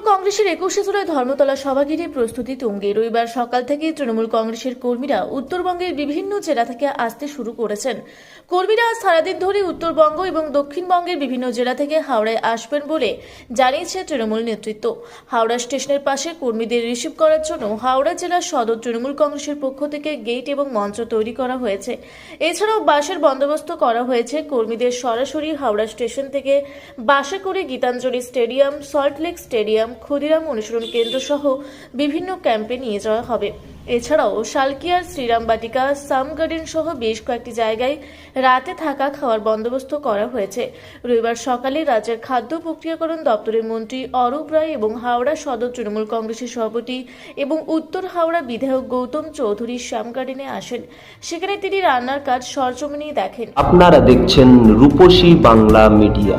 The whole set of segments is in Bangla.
তৃণমূল কংগ্রেসের একুশে জুলাই ধর্মতলা সভা ঘিরে প্রস্তুতি তুঙ্গে। রবিবার সকাল থেকে তৃণমূল কংগ্রেসের কর্মীরা উত্তরবঙ্গের বিভিন্ন জেলা থেকে আসতে শুরু করেছেন। কর্মীরা আজ সারাদিন ধরে উত্তরবঙ্গ এবং দক্ষিণবঙ্গের বিভিন্ন জেলা থেকে হাওড়ায় আসবেন বলে জানিয়েছে তৃণমূল নেতৃত্ব। হাওড়া স্টেশনের পাশে কর্মীদের রিসিভ করার জন্য হাওড়া জেলার সদর তৃণমূল কংগ্রেসের পক্ষ থেকে গেট এবং মঞ্চ তৈরি করা হয়েছে। এছাড়াও বাসের বন্দোবস্ত করা হয়েছে। কর্মীদের সরাসরি হাওড়া স্টেশন থেকে বাসে করে গীতাঞ্জলি স্টেডিয়াম সল্টলেক স্টেডিয়াম ক্ষুদিরাম অনুসরণ কেন্দ্র সহ বিভিন্ন ক্যাম্পে নিয়ে যাওয়া হবে। এছাড়াও শালকিয়ার শ্রীরাম বাটিকা সাম গার্ডেন সহ বেশ কয়েকটি জায়গায় রাতে থাকা খাওয়ার বন্দোবস্ত করা হয়েছে। রবিবার সকালে রাজ্যের খাদ্য প্রক্রিয়াকরণ দপ্তরের মন্ত্রী অরূপ রায় এবং হাওড়া সদর তৃণমূল কংগ্রেসের সভাপতি এবং উত্তর হাওড়া বিধায়ক গৌতম চৌধুরী শ্যাম গার্ডেনে আসেন। সেখানে তিনি রান্নার কাজ সরজমিনে দেখেন। আপনারা দেখছেন রূপসী বাংলা মিডিয়া।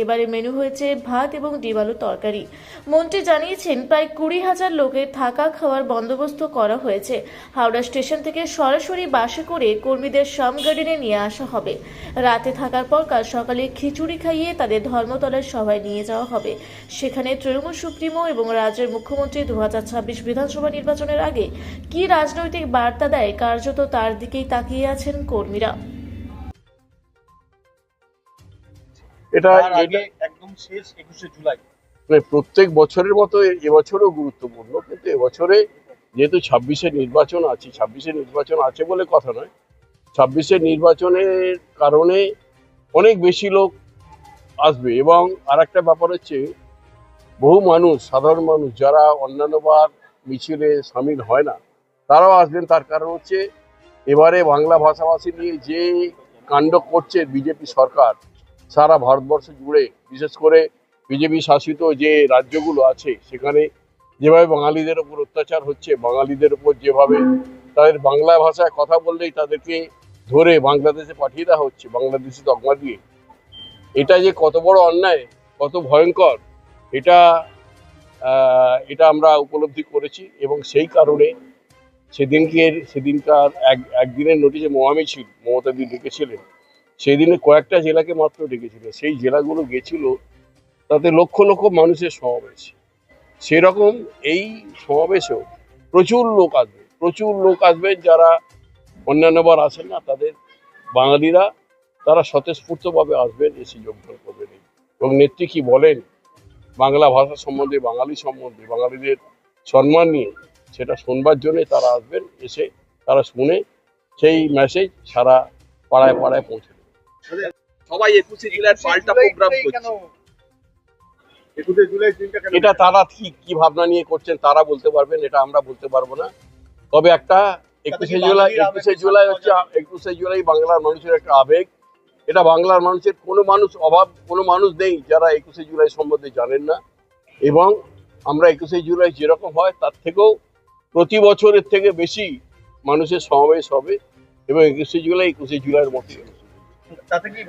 এবারে মেনু হয়েছে ভাত এবং ডিম আলু তরকারি। মন্ত্রী জানিয়েছেন, প্রায় কুড়ি হাজার লোকের থাকা খাওয়ার বন্দোবস্ত করা হয়েছে। হাওড়া স্টেশন থেকে সরাসরি বাসে করে কর্মীদের শাম গার্ডেনে নিয়ে আসা হবে। রাতে থাকার পর কাল সকালে খিচুড়ি খাইয়ে তাদের ধর্মতলার সভায় নিয়ে যাওয়া হবে। সেখানে তৃণমূল সুপ্রিমো এবং রাজ্যের মুখ্যমন্ত্রী দু হাজার ছাব্বিশ বিধানসভা নির্বাচনের আগে কি রাজনৈতিক বার্তা দেয়, কার্যত তার দিকেই তাকিয়ে আছেন কর্মীরা। এটা একদম শেষ একুশে জুলাই। মানে প্রত্যেক বছরের মতো এবছরও গুরুত্বপূর্ণ কিন্তু এবছরে যেহেতু ছাব্বিশে নির্বাচন আছে ছাব্বিশে নির্বাচন আছে বলে কথা নয় ছাব্বিশে নির্বাচনের কারণে অনেক বেশি লোক আসবে এবং আর একটা ব্যাপার হচ্ছে বহু মানুষ সাধারণ মানুষ যারা অন্যান্যবার মিছিলে সামিল হয় না তারাও আসবেন। তার কারণ হচ্ছে এবারে বাংলা ভাষাভাষী নিয়ে যে কাণ্ড করছে বিজেপি সরকার সারা ভারতবর্ষ জুড়ে, বিশেষ করে বিজেপি শাসিত যে রাজ্যগুলো আছে, সেখানে যেভাবে বাঙালিদের উপর অত্যাচার হচ্ছে, বাঙালিদের উপর যেভাবে তাদের বাংলা ভাষায় কথা বললেই তাদেরকে ধরে বাংলাদেশে পাঠিয়ে দেওয়া হচ্ছে, বাংলাদেশি তকমা দিয়ে। এটা যে কত বড় অন্যায়, কত ভয়ঙ্কর, এটা এটা আমরা উপলব্ধি করেছি এবং সেই কারণে সেদিনকে, সেদিনকার এক, একদিনের নোটিশে মহামিছিল মমতাদি ডেকেছিলেন সেই দিনে কয়েকটা জেলাকে মাত্র ডেকেছিল। সেই জেলাগুলো গেছিল, তাতে লক্ষ লক্ষ মানুষের সমাবেশ। সেরকম এই সমাবেশেও প্রচুর লোক আসবে। প্রচুর লোক আসবেন যারা অন্যান্যবার আসেন না, তাদের বাঙালিরা, তারা স্বতঃস্ফূর্তভাবে আসবেন, এসে যোগদান করবেন। এবং নেত্রী কি বলেন, বাংলা ভাষা সম্বন্ধে, বাঙালি সম্বন্ধে, বাঙালিদের সম্মান নিয়ে সেটা শুনবার জন্যে তারা আসবেন, এসে তারা শুনে সেই মেসেজ সারা পাড়ায় পাড়ায় পৌঁছে সবাই একুশে জুলাই পাল্টা প্রোগ্রাম করছে। এটা তারা ঠিক কি ভাবনা নিয়ে করছেন তারা বলতে পারবেন এটা আমরা বলতে পারব না। তবে একটা একুশে জুলাই একুশে জুলাই হচ্ছে একুশে জুলাই বাংলার মানুষের একটা আবেগ। এটা বাংলার মানুষের কোনো মানুষ অভাব কোনো মানুষ নেই যারা একুশে জুলাই সম্বন্ধে জানেন না। এবং আমরা একুশে জুলাই যেরকম হয় তার থেকেও প্রতি বছরের থেকে বেশি মানুষের সমাবেশ হবে এবং একুশে জুলাই একুশে জুলাইয়ের হবে। তাতে কি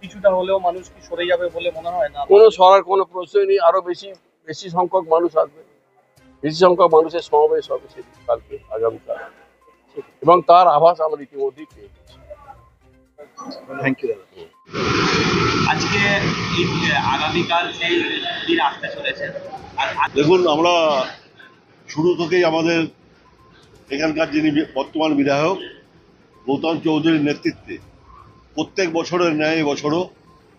কিছুটা হলেও মানুষ কি সরে যাবে বলে মনে হয় না? কোনো সরার কোনো প্রশ্নই নেই আরও বেশি বেশি সংখ্যক মানুষ আসবে। বেশি সংখ্যক মানুষের সমাবেশ হবে সেদিন কালকে আগামীকাল। এবং তার আভাস আমরা ইতিমধ্যেই পেয়ে গেছি। থ্যাংক ইউ আজকে আগামীকাল সেই দিন আসতে চলেছে। আর দেখুন আমরা শুরু থেকেই আমাদের এখানকার যিনি বি- বর্তমান বিধায়ক গৌতম চৌধুরীর নেতৃত্বে প্রত্যেক বছরের ন্যায় বছরও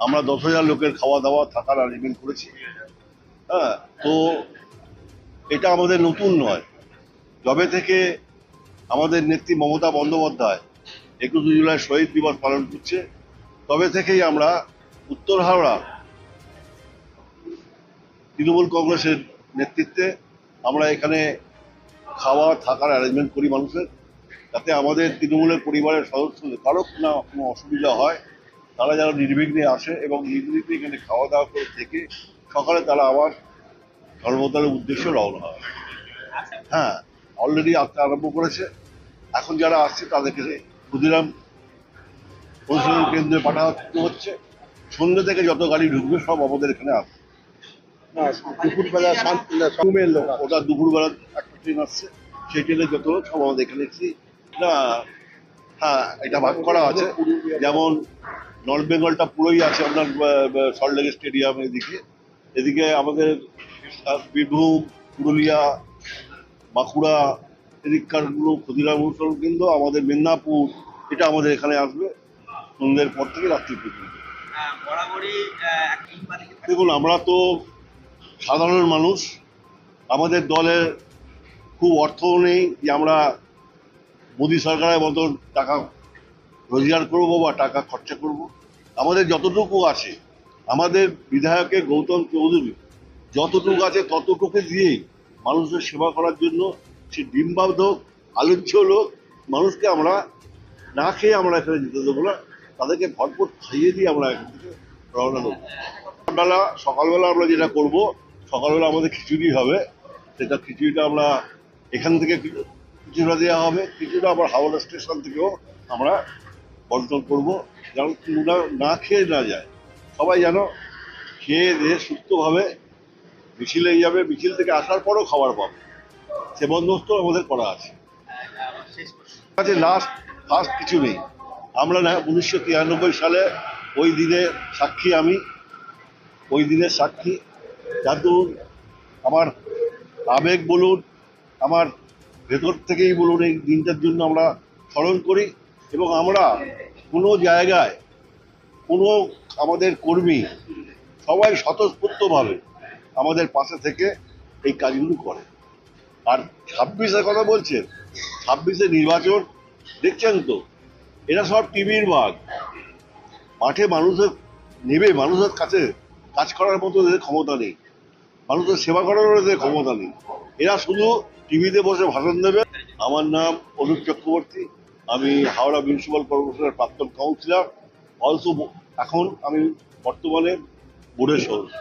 আমরা দশ হাজার লোকের খাওয়া দাওয়া থাকার অ্যারেঞ্জমেন্ট করেছি। হ্যাঁ তো এটা আমাদের নতুন নয়। যবে থেকে আমাদের নেত্রী মমতা বন্দ্যোপাধ্যায় একুশে জুলাই শহীদ দিবস পালন করছে, তবে থেকেই আমরা উত্তর হাওড়া তৃণমূল কংগ্রেসের নেতৃত্বে আমরা এখানে খাওয়া থাকার অ্যারেঞ্জমেন্ট করি মানুষের। যাতে আমাদের তৃণমূলের পরিবারের সদস্যদের কারও না কোনো অসুবিধা হয় তারা যেন নির্বিঘ্নে আসে এবং নির্বিঘ্নে এখানে খাওয়া দাওয়া করে থেকে সকালে তারা আবার ধর্মতলের উদ্দেশ্যে রওনা হয়। হ্যাঁ অলরেডি আসতে আরম্ভ করেছে। এখন যারা আসছে তাদেরকে ক্ষুদিরাম অনুশীলন কেন্দ্রে পাঠানো হচ্ছে। সন্ধ্যে থেকে যত গাড়ি ঢুকবে সব আমাদের এখানে আসবে। দুপুরবেলা লোক ওটা দুপুরবেলা একটা ট্রেন আসছে সেই ট্রেনে যত সব আমাদের এখানে এসেছি। না হ্যাঁ এটা ভাগ করা আছে। যেমন নর্থ বেঙ্গলটা পুরোই আছে আপনার সল্টলেক স্টেডিয়াম এদিকে এদিকে আমাদের বীরভূম পুরুলিয়া বাঁকুড়া এদিককারগুলো ক্ষুদিরাম অনুসরণ কেন্দ্র আমাদের মেদিনীপুর এটা আমাদের এখানে আসবে সন্ধ্যের পর থেকে রাত্রি পর্যন্ত। কিংবদন্তি থাকে। দেখুন আমরা তো সাধারণ মানুষ। আমাদের দলের খুব অর্থও নেই যে আমরা মোদী সরকারের মতো টাকা রোজগার করব বা টাকা খরচা করব। আমাদের যতটুকু আছে, আমাদের বিধায়কের গৌতম চৌধুরী যতটুকু আছে ততটুকু দিয়েই মানুষের সেবা করার জন্য সে ডিমবাদ হোক আলোচ্য লোক, মানুষকে আমরা না খেয়ে আমরা এখানে যেতে দেবো না। তাদেরকে ভরপুর খাইয়ে দিয়ে আমরা এখান থেকে রওনা দেবো। সকালবেলা সকালবেলা আমরা যেটা করব, সকালবেলা আমাদের খিচুড়ি হবে। সেটা খিচুড়িটা আমরা এখান থেকে কিছুটা দেওয়া হবে, কিছুটা আবার হাওড়া স্টেশন থেকেও আমরা বন্টন করব, যেন কেউটা না খেয়ে না যায়। সবাই যেন খেয়ে দিয়ে সুস্থভাবে মিছিলে যাবে, মিছিল থেকে আসার পরও খাবার পাবে। সে বন্দোবস্ত আমাদের করা আছে। কাছে লাস্ট ফার্স্ট কিছু নেই। আমরা না, উনিশশো তিরানব্বই সালে ওই দিনে সাক্ষী আমি, ওই দিনের সাক্ষী। দরুন আমার আবেগ বলুন, আমার ভেতর থেকেই বলুন এই দিনটার জন্য আমরা স্মরণ করি এবং আমরা কোনো জায়গায় কোনো আমাদের কর্মী সবাই স্বতঃস্ফূর্তভাবে আমাদের পাশে থেকে এই কাজগুলো করে। আর ছাব্বিশের কথা বলছেন, ছাব্বিশে নির্বাচন, দেখছেন তো, এরা সব টিভির বাঘ। মাঠে মানুষের, নেবে মানুষের কাছে কাজ করার মতো এদের ক্ষমতা নেই। মানুষের সেবা করারও এদের ক্ষমতা নেই। এরা শুধু টিভিতে বসে ভাষণ দেবে। আমার নাম অনুপ চক্রবর্তী। আমি হাওড়া মিউনিসিপ্যাল কর্পোরেশনের প্রাক্তন কাউন্সিলর। অলসো এখন আমি বর্তমানে বোর্ডের সদস্য।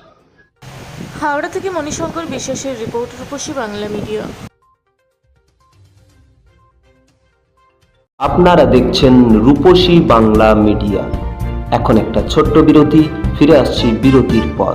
হাওড়া থেকে মণিশঙ্কর বিশ্বাসের রিপোর্ট রূপসী বাংলা মিডিয়া। আপনারা দেখছেন রূপসী বাংলা মিডিয়া। এখন একটা ছোট্ট বিরতি ফিরে আসছি বিরতির পর।